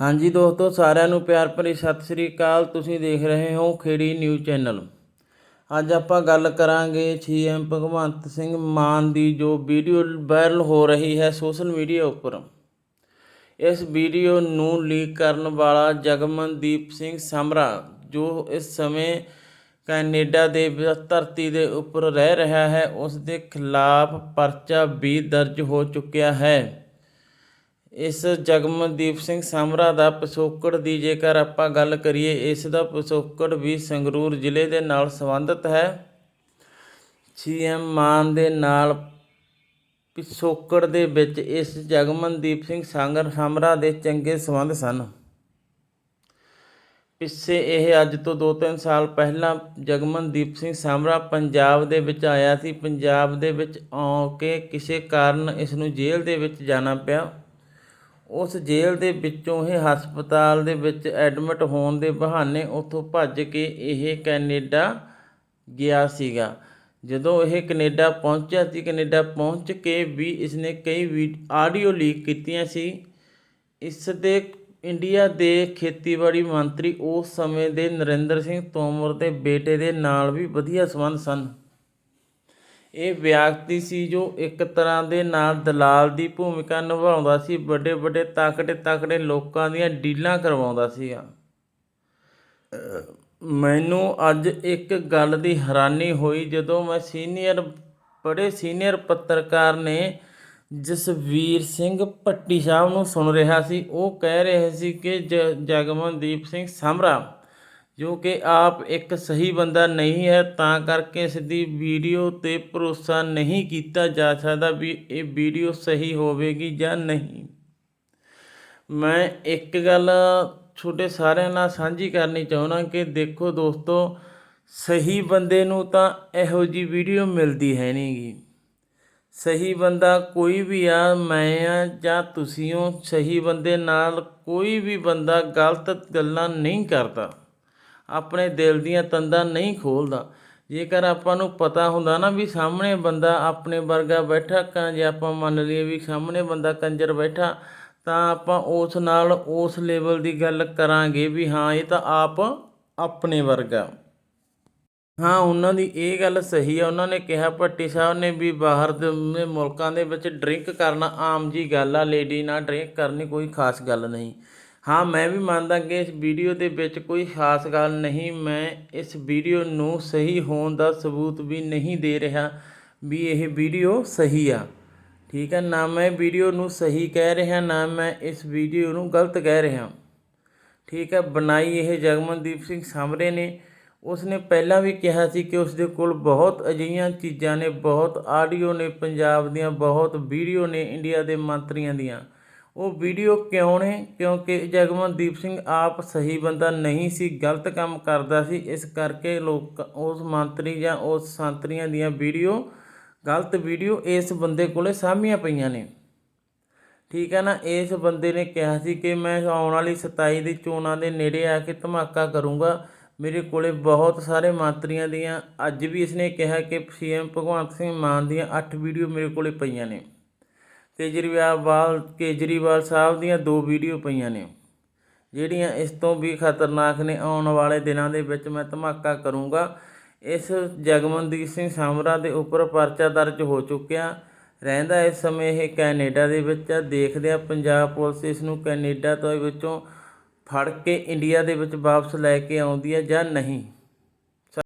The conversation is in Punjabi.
ਹਾਂਜੀ ਦੋਸਤੋ, ਸਾਰਿਆਂ ਨੂੰ ਪਿਆਰ ਭਰੀ ਸਤਿ ਸ੍ਰੀ ਅਕਾਲ। ਤੁਸੀਂ ਦੇਖ ਰਹੇ ਹੋ ਖੇੜੀ ਨਿਊਜ਼ ਚੈਨਲ। ਅੱਜ ਆਪਾਂ ਗੱਲ ਕਰਾਂਗੇ ਸੀਐਮ ਭਗਵੰਤ ਸਿੰਘ ਮਾਨ ਦੀ ਜੋ ਵੀਡੀਓ ਵਾਇਰਲ ਹੋ ਰਹੀ ਹੈ ਸੋਸ਼ਲ ਮੀਡੀਆ ਉੱਪਰ। ਇਸ ਵੀਡੀਓ ਨੂੰ ਲੀਕ ਕਰਨ ਵਾਲਾ ਜਗਮਨਦੀਪ ਸਿੰਘ ਸਮਰਾ ਜੋ ਇਸ ਸਮੇਂ ਕੈਨੇਡਾ ਦੇ ਧਰਤੀ ਦੇ ਉੱਪਰ ਰਹਿ ਰਿਹਾ ਹੈ, ਉਸ ਦੇ ਖਿਲਾਫ ਪਰਚਾ ਵੀ ਦਰਜ ਹੋ ਚੁੱਕਿਆ ਹੈ। ਇਸ ਜਗਮਨਦੀਪ ਸਿੰਘ ਸਮਰਾ ਦਾ ਪਿਛੋਕੜ ਦੀ ਜੇਕਰ ਆਪਾਂ ਗੱਲ ਕਰੀਏ, ਇਸ ਦਾ ਪਿਛੋਕੜ ਵੀ ਸੰਗਰੂਰ ਜ਼ਿਲ੍ਹੇ ਦੇ ਨਾਲ ਸੰਬੰਧਿਤ ਹੈ। ਸੀਐਮ ਮਾਨ ਦੇ ਨਾਲ ਪਿਛੋਕੜ ਦੇ ਵਿੱਚ ਇਸ ਜਗਮਨਦੀਪ ਸਿੰਘ ਸਾਂਗਰ ਸਾਮਰਾ ਦੇ ਚੰਗੇ ਸੰਬੰਧ ਸਨ। ਪਿੱਛੇ ਇਹ ਅੱਜ ਤੋਂ 2-3 ਸਾਲ ਪਹਿਲਾਂ ਜਗਮਨਦੀਪ ਸਿੰਘ ਸਾਮਰਾ ਪੰਜਾਬ ਦੇ ਵਿੱਚ ਆਇਆ ਸੀ। ਪੰਜਾਬ ਦੇ ਵਿੱਚ ਆ ਕੇ ਕਿਸੇ ਕਾਰਨ ਇਸ ਨੂੰ ਜੇਲ੍ਹ ਦੇ ਵਿੱਚ ਜਾਣਾ ਪਿਆ। ਉਸ ਜੇਲ੍ਹ ਦੇ ਵਿੱਚੋਂ ਇਹ ਹਸਪਤਾਲ ਦੇ ਵਿੱਚ ਐਡਮਿਟ ਹੋਣ ਦੇ ਬਹਾਨੇ ਉੱਥੋਂ ਭੱਜ ਕੇ ਇਹ ਕੈਨੇਡਾ ਗਿਆ ਸੀਗਾ। ਜਦੋਂ ਇਹ ਕੈਨੇਡਾ ਪਹੁੰਚਿਆ ਸੀ, ਕੈਨੇਡਾ ਪਹੁੰਚ ਕੇ ਵੀ ਇਸਨੇ ਕਈ ਵੀ ਆਡੀਓ ਲੀਕ ਕੀਤੀਆਂ ਸੀ। ਇਸ ਦੇ ਇੰਡੀਆ ਦੇ ਖੇਤੀਬਾੜੀ ਮੰਤਰੀ ਉਸ ਸਮੇਂ ਦੇ ਨਰਿੰਦਰ ਸਿੰਘ ਤੋਮਰ ਦੇ ਬੇਟੇ ਦੇ ਨਾਲ ਵੀ ਵਧੀਆ ਸੰਬੰਧ ਸਨ। ਇਹ ਵਿਅਕਤੀ ਸੀ ਜੋ ਇੱਕ ਤਰ੍ਹਾਂ ਦੇ ਨਾਲ ਦਲਾਲ ਦੀ ਭੂਮਿਕਾ ਨਿਭਾਉਂਦਾ ਸੀ, ਵੱਡੇ ਵੱਡੇ ਤਾਕੜੇ ਤਾਕੜੇ ਲੋਕਾਂ ਦੀਆਂ ਡੀਲਾਂ ਕਰਵਾਉਂਦਾ ਸੀਗਾ। ਮੈਨੂੰ ਅੱਜ ਇੱਕ ਗੱਲ ਦੀ ਹੈਰਾਨੀ ਹੋਈ ਜਦੋਂ ਮੈਂ ਸੀਨੀਅਰ, ਬੜੇ ਸੀਨੀਅਰ ਪੱਤਰਕਾਰ ਨੇ ਜਸਵੀਰ ਸਿੰਘ ਭੱਟੀ ਸਾਹਿਬ ਨੂੰ ਸੁਣ ਰਿਹਾ ਸੀ। ਉਹ ਕਹਿ ਰਹੇ ਸੀ ਕਿ ਜਗਮਨਦੀਪ ਸਿੰਘ ਸਮਰਾ ਜੋ ਕਿ ਆਪ ਇੱਕ ਸਹੀ ਬੰਦਾ ਨਹੀਂ ਹੈ, ਤਾਂ ਕਰਕੇ ਇਸ ਦੀ ਵੀਡੀਓ ਤੇ ਭਰੋਸਾ ਨਹੀਂ ਕੀਤਾ ਜਾ ਸਕਦਾ ਵੀ ਇਹ ਵੀਡੀਓ ਸਹੀ ਹੋਵੇਗੀ ਜਾਂ ਨਹੀਂ। ਮੈਂ ਇੱਕ ਗੱਲ ਛੋਟੇ ਸਾਰਿਆਂ ਨਾਲ ਸਾਂਝੀ ਕਰਨੀ ਚਾਹੁੰਦਾ ਕਿ ਦੇਖੋ ਦੋਸਤੋ, ਸਹੀ ਬੰਦੇ ਨੂੰ ਤਾਂ ਇਹੋ ਜੀ ਵੀਡੀਓ ਮਿਲਦੀ ਹੈ ਨਹੀਂਗੀ ਸਹੀ ਬੰਦਾ ਕੋਈ ਵੀ ਆ, ਮੈਂ ਆ ਜਾਂ ਤੁਸੀਂ ਹੋ, ਸਹੀ ਬੰਦੇ ਨਾਲ ਕੋਈ ਵੀ ਬੰਦਾ ਗਲਤ ਗੱਲਾਂ ਨਹੀਂ ਕਰਦਾ। ਆਪਣੇ ਦਿਲ ਦੀਆਂ ਤੰਦਾਂ ਨਹੀਂ ਖੋਲਦਾ। ਜੇਕਰ ਆਪਾਂ ਨੂੰ ਪਤਾ ਹੁੰਦਾ ਨਾ ਵੀ ਸਾਹਮਣੇ ਬੰਦਾ ਆਪਣੇ ਵਰਗਾ ਬੈਠਾ ਕਾਂ ਜੇ ਆਪਾਂ ਮੰਨ ਲਈਏ ਵੀ ਸਾਹਮਣੇ ਬੰਦਾ ਕੰਜਰ ਬੈਠਾ, ਤਾਂ ਆਪਾਂ ਉਸ ਨਾਲ ਉਸ ਲੈਵਲ ਦੀ ਗੱਲ ਕਰਾਂਗੇ ਵੀ ਹਾਂ, ਇਹ ਤਾਂ ਆਪ ਆਪਣੇ ਵਰਗਾ। ਹਾਂ, ਉਹਨਾਂ ਦੀ ਇਹ ਗੱਲ ਸਹੀ ਆ। ਉਹਨਾਂ ਨੇ ਕਿਹਾ, ਭੱਟੀ ਸਾਹਿਬ ਨੇ ਵੀ ਬਾਹਰ ਦੇ ਮੁਲਕਾਂ ਦੇ ਵਿੱਚ ਡਰਿੰਕ ਕਰਨਾ ਆਮ ਜੀ ਗੱਲ ਆ। ਲੇਡੀ ਨਾਲ ਡਰਿੰਕ ਕਰਨੀ ਕੋਈ ਖਾਸ ਗੱਲ ਨਹੀਂ। ਹਾਂ, ਮੈਂ ਵੀ ਮੰਨਦਾ ਕਿ ਇਸ ਵੀਡੀਓ ਦੇ ਵਿੱਚ ਕੋਈ ਖਾਸ ਗੱਲ ਨਹੀਂ। ਮੈਂ ਇਸ ਵੀਡੀਓ ਨੂੰ ਸਹੀ ਹੋਣ ਦਾ ਸਬੂਤ ਵੀ ਨਹੀਂ ਦੇ ਰਿਹਾ ਵੀ ਇਹ ਵੀਡੀਓ ਸਹੀ ਆ। ਠੀਕ ਹੈ, ਨਾ ਮੈਂ ਵੀਡੀਓ ਨੂੰ ਸਹੀ ਕਹਿ ਰਿਹਾ, ਨਾ ਮੈਂ ਇਸ ਵੀਡੀਓ ਨੂੰ ਗਲਤ ਕਹਿ ਰਿਹਾ। ਠੀਕ ਹੈ, ਬਣਾਈ ਇਹ ਜਗਮਨਦੀਪ ਸਿੰਘ ਸਾਹਮਣੇ ਨੇ। ਉਸਨੇ ਪਹਿਲਾਂ ਵੀ ਕਿਹਾ ਸੀ ਕਿ ਉਸਦੇ ਕੋਲ ਬਹੁਤ ਅਜਿਹੀਆਂ ਚੀਜ਼ਾਂ ਨੇ, ਬਹੁਤ ਆਡੀਓ ਨੇ, ਪੰਜਾਬ ਦੀਆਂ ਬਹੁਤ ਵੀਡੀਓ ਨੇ ਇੰਡੀਆ ਦੇ ਮੰਤਰੀਆਂ ਦੀਆਂ। ਉਹ ਵੀਡੀਓ ਕਿਉਂ ਨੇ? ਕਿਉਂਕਿ ਜਗਮਨਦੀਪ ਸਿੰਘ ਆਪ ਸਹੀ ਬੰਦਾ ਨਹੀਂ ਸੀ, ਗਲਤ ਕੰਮ ਕਰਦਾ ਸੀ। ਇਸ ਕਰਕੇ ਲੋਕ ਉਸ ਮੰਤਰੀ ਜਾਂ ਉਸ ਸੰਤਰੀਆਂ ਦੀਆਂ ਵੀਡੀਓ, ਗਲਤ ਵੀਡੀਓ ਇਸ ਬੰਦੇ ਕੋਲੇ ਸਾਹਮੀਆਂ ਪਈਆਂ ਨੇ। ਠੀਕ ਹੈ ਨਾ? ਇਸ ਬੰਦੇ ਨੇ ਕਿਹਾ ਸੀ ਕਿ ਮੈਂ ਆਉਣ ਵਾਲੀ 27 ਦੀ ਚੋਣਾਂ ਦੇ ਨੇੜੇ ਆ ਕੇ ਧਮਾਕਾ ਕਰੂੰਗਾ। ਮੇਰੇ ਕੋਲੇ ਬਹੁਤ ਸਾਰੇ ਮੰਤਰੀਆਂ ਦੀਆਂ, ਅੱਜ ਵੀ ਇਸਨੇ ਕਿਹਾ ਕਿ ਸੀਐਮ ਭਗਵੰਤ ਸਿੰਘ ਮਾਨ ਦੀਆਂ 8 ਵੀਡੀਓ ਮੇਰੇ ਕੋਲੇ ਪਈਆਂ ਨੇ। ਕੇਜਰੀਵਾਲ ਕੇਜਰੀਵਾਲ ਸਾਹਿਬ ਦੀਆਂ ਦੋ ਵੀਡੀਓ ਪਈਆਂ ਨੇ। ਜਿਹੜੀਆਂ ਇਸ ਤੋਂ ਵੀ ਖਤਰਨਾਕ ਨੇ, ਆਉਣ ਵਾਲੇ ਦਿਨਾਂ ਦੇ ਵਿੱਚ ਮੈਂ ਧਮਾਕਾ ਕਰੂੰਗਾ। ਇਸ ਜਗਮਨਦੀਪ ਸਿੰਘ ਸਾਮਰਾ ਦੇ ਉੱਪਰ ਪਰਚਾ ਦਰਜ ਹੋ ਚੁੱਕਿਆ। ਰਹਿੰਦਾ ਇਸ ਸਮੇਂ ਇਹ ਕੈਨੇਡਾ ਦੇ ਵਿੱਚ ਆ ਦੇਖਦੇ ਆ ਪੰਜਾਬ ਪੁਲਿਸ ਇਸ ਨੂੰ ਕੈਨੇਡਾ ਤੋਂ ਵਿੱਚੋਂ ਫੜ ਕੇ ਇੰਡੀਆ ਦੇ ਵਿੱਚ ਵਾਪਸ ਲੈ ਕੇ ਆਉਂਦੀ ਹੈ ਜਾਂ ਨਹੀਂ।